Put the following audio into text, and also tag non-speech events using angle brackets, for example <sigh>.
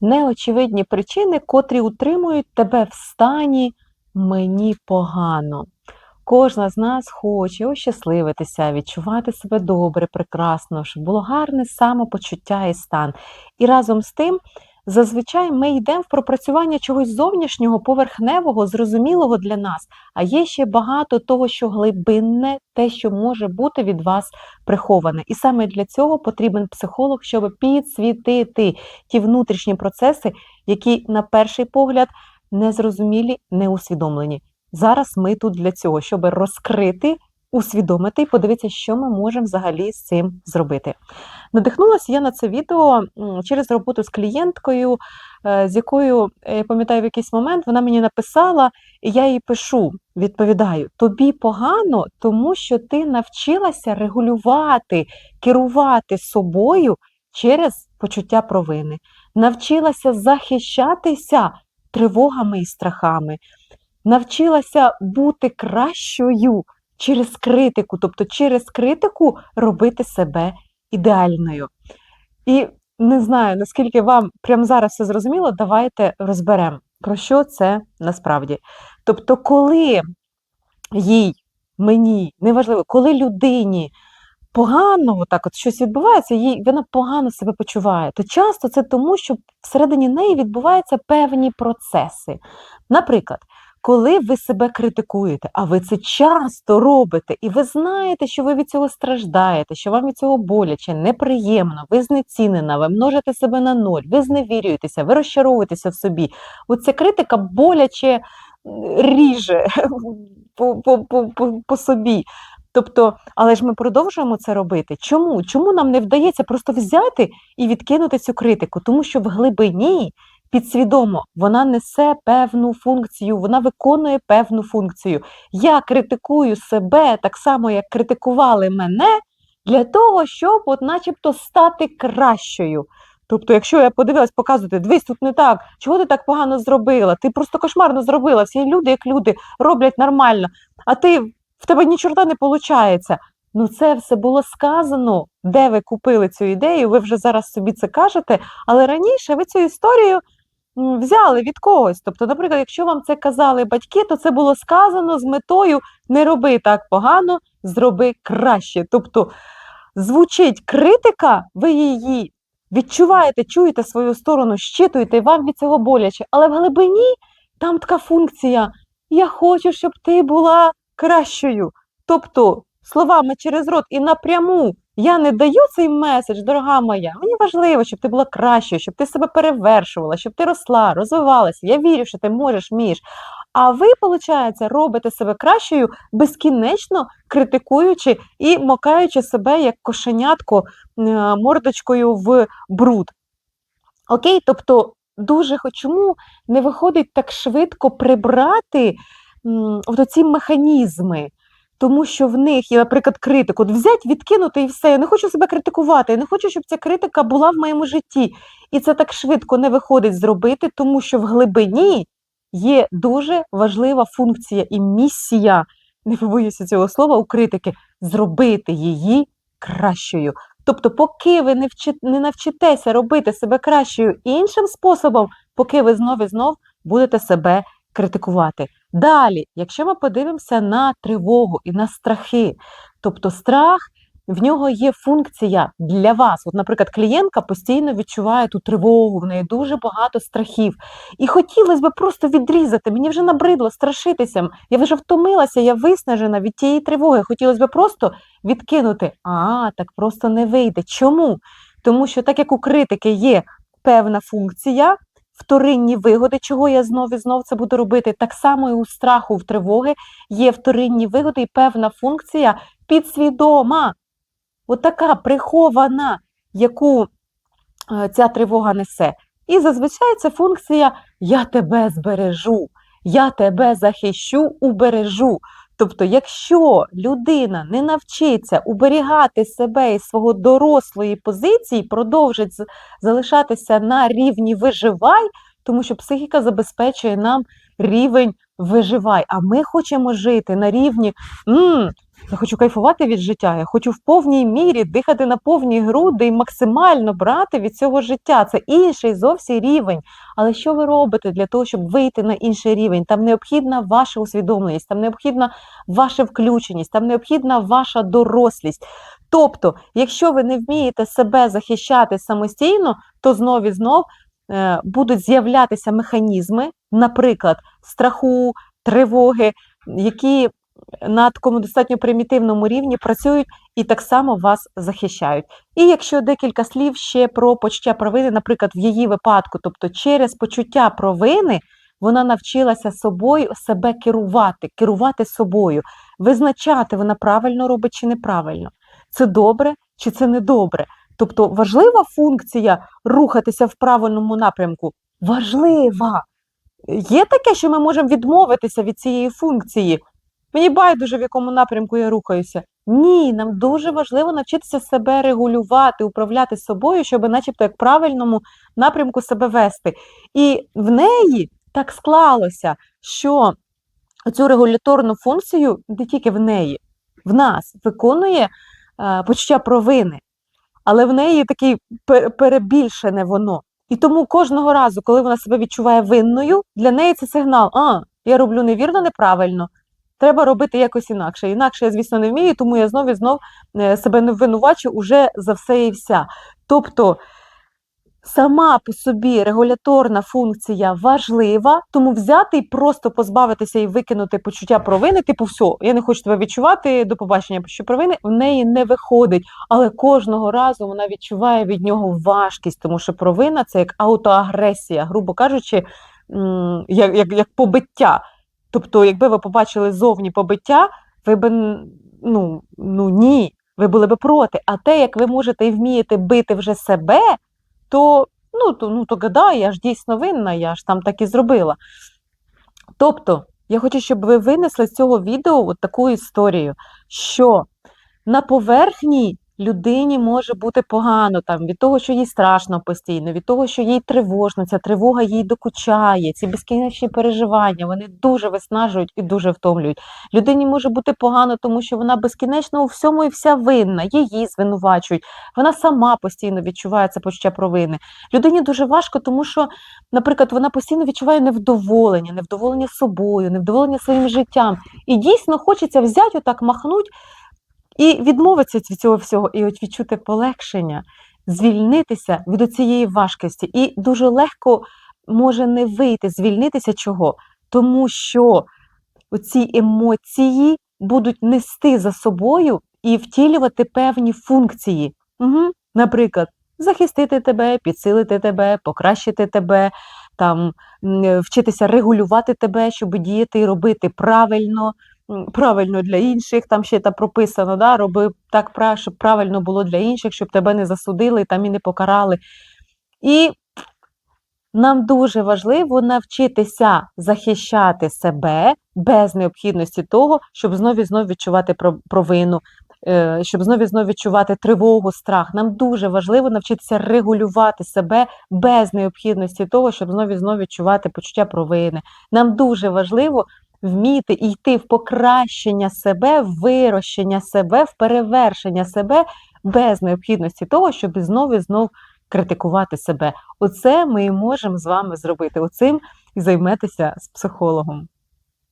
неочевидні причини, котрі утримують тебе в стані мені погано. Кожна з нас хоче ощасливитися, відчувати себе добре, прекрасно, щоб було гарне самопочуття і стан. І разом з тим, зазвичай ми йдемо в пропрацювання чогось зовнішнього, поверхневого, зрозумілого для нас, а є ще багато того, що глибинне, те, що може бути від вас приховане. І саме для цього потрібен психолог, щоб підсвітити ті внутрішні процеси, які, на перший погляд, незрозумілі, не усвідомлені. Зараз ми тут для цього, щоб розкрити, усвідомити і подивитися, що ми можемо взагалі з цим зробити. Надихнулася я на це відео через роботу з клієнткою, е, з якою е, я пам'ятаю в якийсь момент вона мені написала, і я їй пишу, відповідаю: тобі погано, тому що ти навчилася регулювати, керувати собою через почуття провини, навчилася захищатися тривогами і страхами навчилася бути кращою через критику, тобто через критику робити себе ідеальною. І не знаю, наскільки вам прямо зараз все зрозуміло, давайте розберемо, про що це насправді. Тобто, коли їй, мені, неважливо, коли людині погано так от щось відбувається, їй вона погано себе почуває, то часто це тому, що всередині неї відбуваються певні процеси. Наприклад, коли ви себе критикуєте, а ви це часто робите, і ви знаєте, що ви від цього страждаєте, що вам від цього боляче, неприємно, ви знецінена, ви множите себе на ноль, ви зневірюєтеся, ви розчаровуєтеся в собі. Оця критика боляче ріже <laughs> по, по, собі. Тобто, але ж ми продовжуємо це робити. Чому? Чому нам не вдається просто взяти і відкинути цю критику? Тому що в глибині підсвідомо вона несе певну функцію, вона виконує певну функцію. Я критикую себе так само, як критикували мене, для того, щоб, от, начебто, стати кращою. Тобто, якщо я подивилась, показувати, дивись, тут не так, чого ти так погано зробила? Ти просто кошмарно зробила. Всі люди, як люди, роблять нормально, а ти в тебе ні чорта не виходить. Ну, це все було сказано, де ви купили цю ідею, ви вже зараз собі це кажете, але раніше ви цю історію взяли від когось. Тобто, наприклад, якщо вам це казали батьки, то це було сказано з метою не роби так погано, зроби краще. Тобто звучить критика, ви її відчуваєте, чуєте свою сторону, щитуєте, і вам від цього боляче. Але в глибині там така функція: я хочу, щоб ти була кращою. Тобто, словами через рот і напряму я не даю цей меседж, дорога моя. Мені важливо, щоб ти була кращою, щоб ти себе перевершувала, щоб ти росла, розвивалася. Я вірю, що ти можеш, вмієш. А ви, виходить, робите себе кращою, безкінечно критикуючи і мокаючи себе як кошенятко е, мордочкою в бруд. Окей, тобто дуже чому не виходить так швидко прибрати от ці механізми? Тому що в них є, наприклад, критик. От взять, відкинути і все. Я не хочу себе критикувати, я не хочу, щоб ця критика була в моєму житті. І це так швидко не виходить зробити, тому що в глибині є дуже важлива функція і місія, не побоюся цього слова, у критики зробити її кращою. Тобто, поки ви не вчи, не навчитеся робити себе кращою іншим способом, поки ви знов і знов будете себе критикувати. Далі, якщо ми подивимося на тривогу і на страхи, тобто страх. В нього є функція для вас. От, наприклад, клієнтка постійно відчуває ту тривогу, в неї дуже багато страхів. І хотілося б просто відрізати. Мені вже набридло страшитися. Я вже втомилася, я виснажена від тієї тривоги. Хотілося б просто відкинути. А, так просто не вийде. Чому? Тому що, так як у критики є певна функція, вторинні вигоди, чого я знов і знов це буду робити. Так само і у страху, в тривоги є вторинні вигоди і певна функція підсвідома, отака прихована, яку е, ця тривога несе. І зазвичай це функція Я тебе збережу, я тебе захищу, убережу. Тобто, якщо людина не навчиться уберігати себе і свого дорослої позиції, продовжить залишатися на рівні виживай, тому що психіка забезпечує нам рівень виживай. А ми хочемо жити на рівні м Я хочу кайфувати від життя, я хочу в повній мірі дихати на повні груди і максимально брати від цього життя. Це інший зовсім рівень. Але що ви робите для того, щоб вийти на інший рівень? Там необхідна ваша усвідомленість, там необхідна ваша включеність, там необхідна ваша дорослість. Тобто, якщо ви не вмієте себе захищати самостійно, то знов і знов е, будуть з'являтися механізми, наприклад, страху, тривоги, які на такому достатньо примітивному рівні працюють і так само вас захищають. І якщо декілька слів ще про почуття провини, наприклад, в її випадку, тобто через почуття провини, вона навчилася собою себе керувати, керувати собою, визначати, вона правильно робить чи неправильно. Це добре чи це не добре. Тобто важлива функція рухатися в правильному напрямку. Важлива. Є таке, що ми можемо відмовитися від цієї функції. Мені байдуже, в якому напрямку я рухаюся. Ні, нам дуже важливо навчитися себе регулювати, управляти собою, щоб, начебто, як правильному напрямку себе вести. І в неї так склалося, що цю регуляторну функцію не тільки в неї, в нас виконує е, почуття провини, але в неї такий пер- перебільшене воно. І тому кожного разу, коли вона себе відчуває винною, для неї це сигнал: а, я роблю невірно, неправильно. Треба робити якось інакше. Інакше я, звісно, не вмію, тому я знов і знов е, себе не винувачу уже за все і вся. Тобто сама по собі регуляторна функція важлива, тому взяти і просто позбавитися і викинути почуття провини, типу, все, я не хочу тебе відчувати, до побачення почуття провини, в неї не виходить. Але кожного разу вона відчуває від нього важкість, тому що провина це як аутоагресія, грубо кажучи, як, як, як побиття. Тобто, якби ви побачили зовні побиття, ви б ну, ну ні, ви були б проти. А те, як ви можете і вмієте бити вже себе, то ну, то, ну, то гада, я ж дійсно винна, я ж там так і зробила. Тобто, я хочу, щоб ви винесли з цього відео от таку історію, що на поверхні людині може бути погано там, від того, що їй страшно постійно, від того, що їй тривожно, ця тривога їй докучає, ці безкінечні переживання, вони дуже виснажують і дуже втомлюють. Людині може бути погано, тому що вона безкінечно у всьому і вся винна, її звинувачують, вона сама постійно відчуває це почуття провини. Людині дуже важко, тому що, наприклад, вона постійно відчуває невдоволення, невдоволення собою, невдоволення своїм життям. І дійсно хочеться взяти, отак махнуть і відмовитися від цього всього, і от відчути полегшення, звільнитися від цієї важкості. І дуже легко може не вийти, звільнитися чого? Тому що оці емоції будуть нести за собою і втілювати певні функції. Угу. Наприклад, захистити тебе, підсилити тебе, покращити тебе, там, вчитися регулювати тебе, щоб діяти і робити правильно, правильно для інших, там ще там прописано, да, роби так, щоб правильно було для інших, щоб тебе не засудили там і не покарали. І нам дуже важливо навчитися захищати себе без необхідності того, щоб знов і знов відчувати провину, е, щоб знов і знов відчувати тривогу, страх. Нам дуже важливо навчитися регулювати себе без необхідності того, щоб знов і знов відчувати почуття провини. Нам дуже важливо вміти йти в покращення себе, в вирощення себе, в перевершення себе без необхідності того, щоб знову і знов критикувати себе. Оце ми і можемо з вами зробити. Оцим і займетеся з психологом.